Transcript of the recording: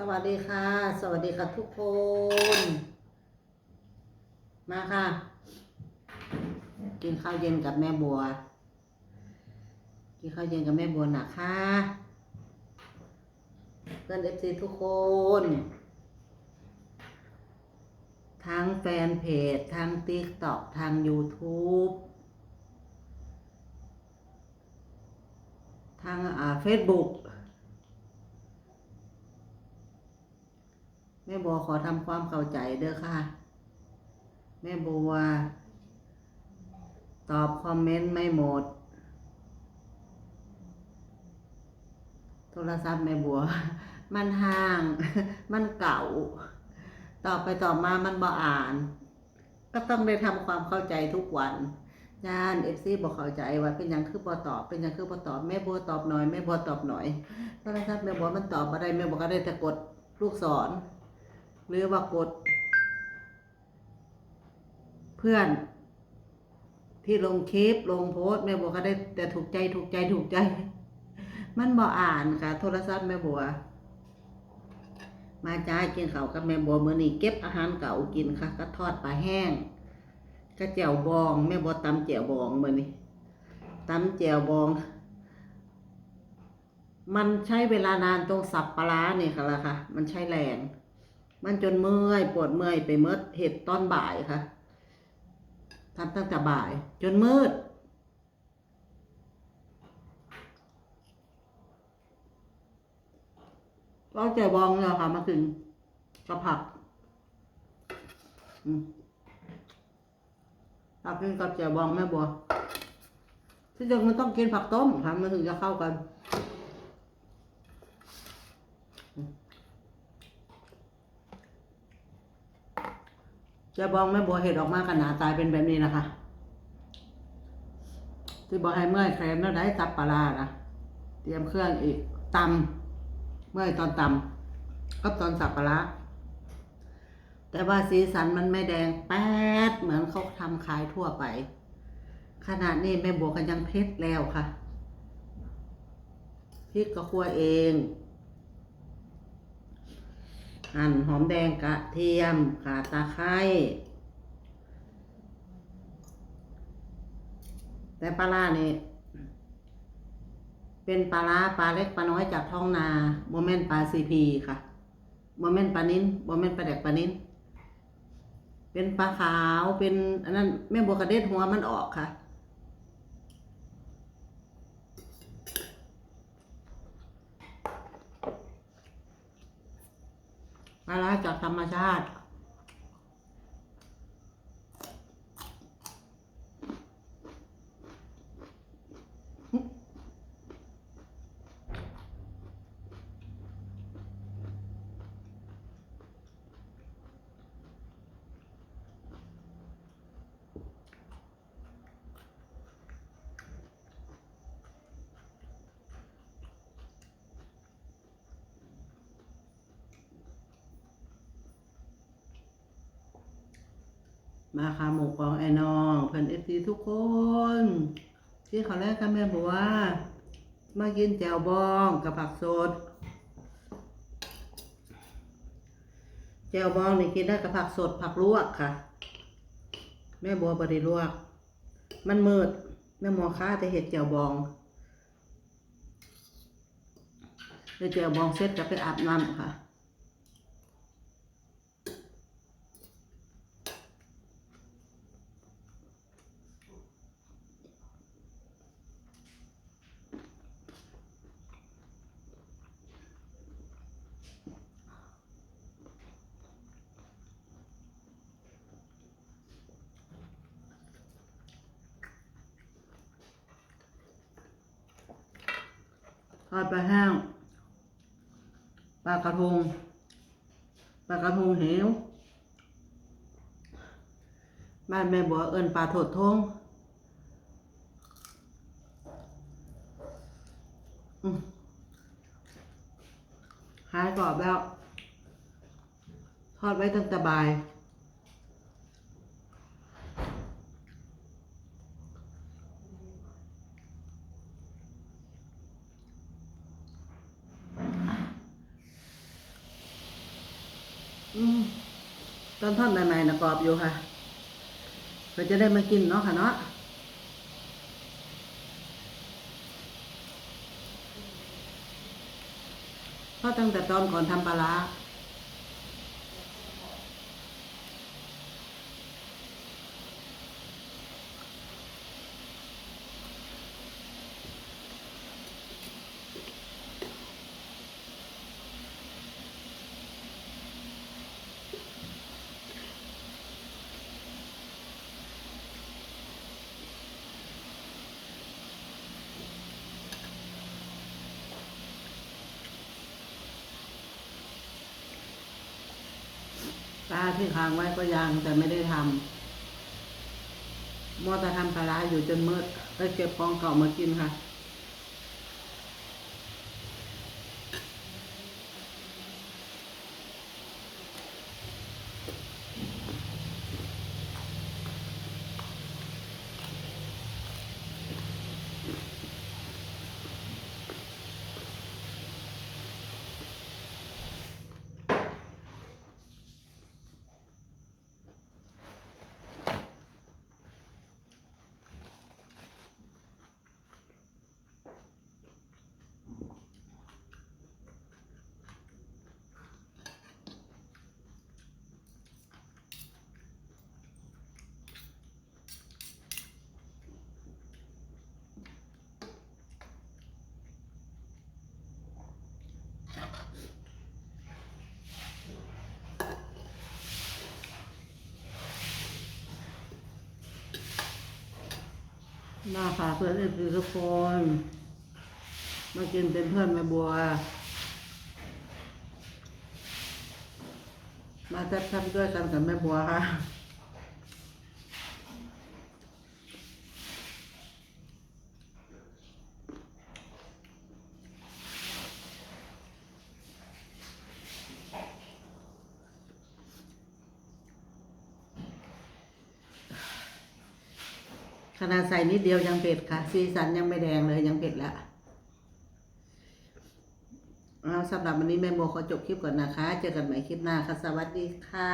สวัสดีค่ะ สวัสดีค่ะทุกคน มาค่ะ กินข้าวเย็นกับแม่บัว กินข้าวเย็นกับแม่บัวนะคะเพื่อนเอฟซีทุกคน ทั้งแฟนเพจ ทั้งติ๊กต็อกทาง YouTube ทางอ่าเฟซบุ๊ก แม่บัวขอทำความเข้าใจเด้อค่ะ แม่บัว ตอบคอมเมนต์ไม่หมด โทรศัพท์แม่บัว มันห่าง มันเก่า ตอบไปตอบมามันบ่อ่าน ก็ต้องได้ทำความเข้าใจทุกวันยานเอฟซีบอกเข้าใจว่าเป็นยังคือบ่ตอบ เป็นยังคือบ่ตอบแม่บัวตอบหน่อยแม่บัวตอบหน่อยโทรศัพท์แม่บัวมันตอบมาได้แม่บัวก็ได้แต่กดลูกศร หรือว่ากด เพื่อน ที่ลงคลิปลงโพสแม่บัวก็ได้แต่ถูกใจถูกใจถูกใจ มันบ่อ่านค่ะ โทรศัพท์แม่บัว มาจ้ากินข้าวกับแม่บัวมื้อนี้เก็บอาหารเก่ากินค่ะ ก็ทอดปลาแห้งก็แจ่วบองแม่บัวตำแจ่วบองมื้อนี้ตำแจ่วบองมันใช้เวลานานตรงสับปลาร้านี่ยค่ะละค่ะ มันใช้แรง มันจนเมื่อยปวดเมื่อยไปเมื่อเห็ดตอนบ่ายค่ะทำตั้งแต่บ่าย จนมืดก็จะบองเลยค่ะมาถึงกระผักผักกินกับแจ่วบองแม่บัวที่จริงมันต้องกินผักต้มค่ะมันถึงจะเข้ากัน จะบองแม่บัวเห็ดออกมากันหนาตายเป็นแบบนี้นะคะที่บอกให้เมื่อยแครมแล้วได้ตับปลาร้านะเตรียมเครื่องอีกตำเมื่อยตอนตำก็ตอนสับปลาร้าแต่ว่าสีสันมันไม่แดงแป๊ดเหมือนเขาทำขายทั่วไป ขนาดนี้แม่บัวกันยังเพชรแล้วค่ะพริกก็คั่วเอง หั่นหอมแดงกระเทียมข่าตะไคร้แต่ปลาร้านี่เป็นปลาร้าปลาเล็กปลาน้อยจากท้องนาโมเมนต์ปลาซีพีค่ะโมเมนต์ปลานิ้นโมเมนต์ปลาแดกปลานิ้นเป็นปลาขาวเป็นอันนั้นแม่บัวกระเด็ดหัวมันออกค่ะ ปลาร้าจากธรรมชาติ มาค่ะหมูกองไอ้น้อง เพื่อนเอฟซีทุกคน ที่เขาแรกกันแม่บอกว่า มากินแจ่วบองกับผักสดแจ่วบองนี่กินได้กับผักสดผักลวกค่ะ แม่บัวบไดิลวก มันมืดแม่หมอค้าจะเห็ดแจ่วบองเดี๋ยวแจ่วบองเสร็จจะไปอาบน้ำค่ะ ทอดปลาแห้งปลากระพงปลากระพงเหวบ้านแม่บัวเอิญปลาโถดทงหายกรอบแล้ว ทอดไว้ตั้งแต่บ่าย ตอนทอดใหม่ๆนะกรอบอยู่ค่ะเพื่อจะได้มากินเนาะค่ะเนาะเพราะตั้งแต่ตอนก่อนทำปลา ป้าที่ค้างไว้ก็ยังแต่ไม่ได้ทำมัวแต่ทำปลาร้าอยู่จนมืดไปเก็บของเก่ามากินค่ะ มาค่ะเพื่อนเอฟซีทุกคน มากินเป็นเพื่อนแม่บัว มาแซ่บด้วยกันกับแม่บัวค่ะ ขนาดใส่นิดเดียวยังเผ็ดค่ะ สีสันยังไม่แดงเลยยังเผ็ดและเอาสำหรับวันนี้แม่โมขอจบคลิปก่อนนะคะ เจอกันใหม่คลิปหน้าค่ะ สวัสดีค่ะ